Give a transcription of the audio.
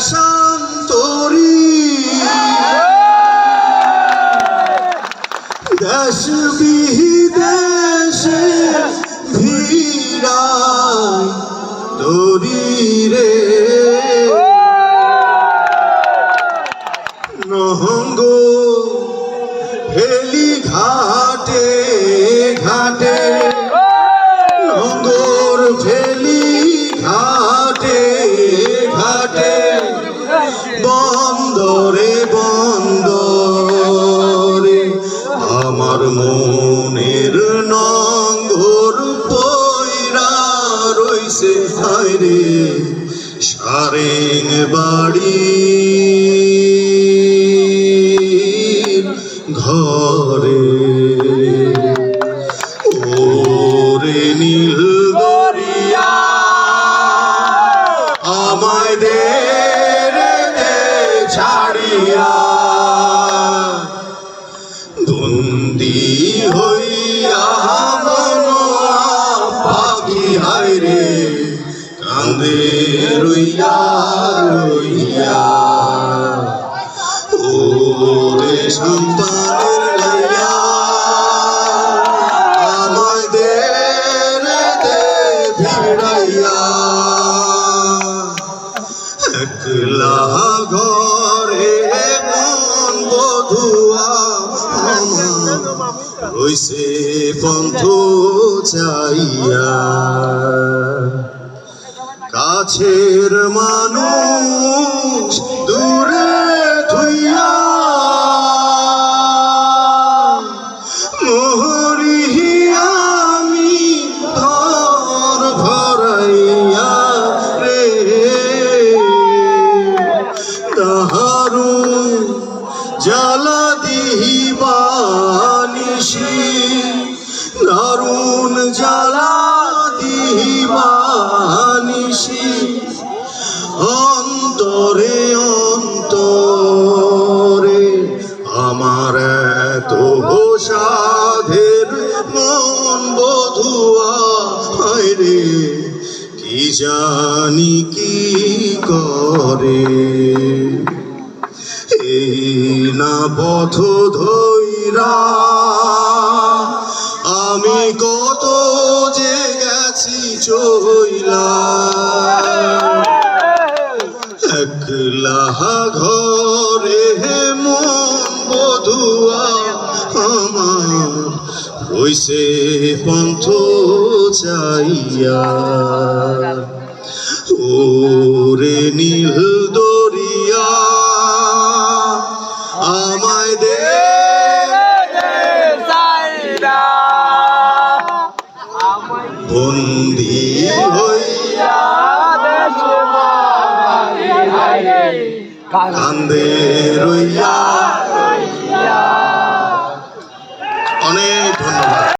শান্তরি দেশ বিদেশে ভিড়াই তরি রে। নহঙ্গ হেলি ঘাটে ঘাটে নীল দরিয়া আমায় দে ছাড়িয়া। বন্দি হইয়া মন পাখি হায় কান্দে রইয়া রইয়া। ওরে সন্তানের লাইয়া হইছে পন্থ চাইয়া। কাছের মানুষ হায় রে কি জানি কি করে? এই না পথ ধৈরা আমি কত যে গেছি চইলা। একলা ঘরে রইছে পন্থ চাইয়া। ওরে নীল দরিয়া আমায় দে। বন্দি হইয়া কান্দে রইয়া। অনেক ধন্যবাদ।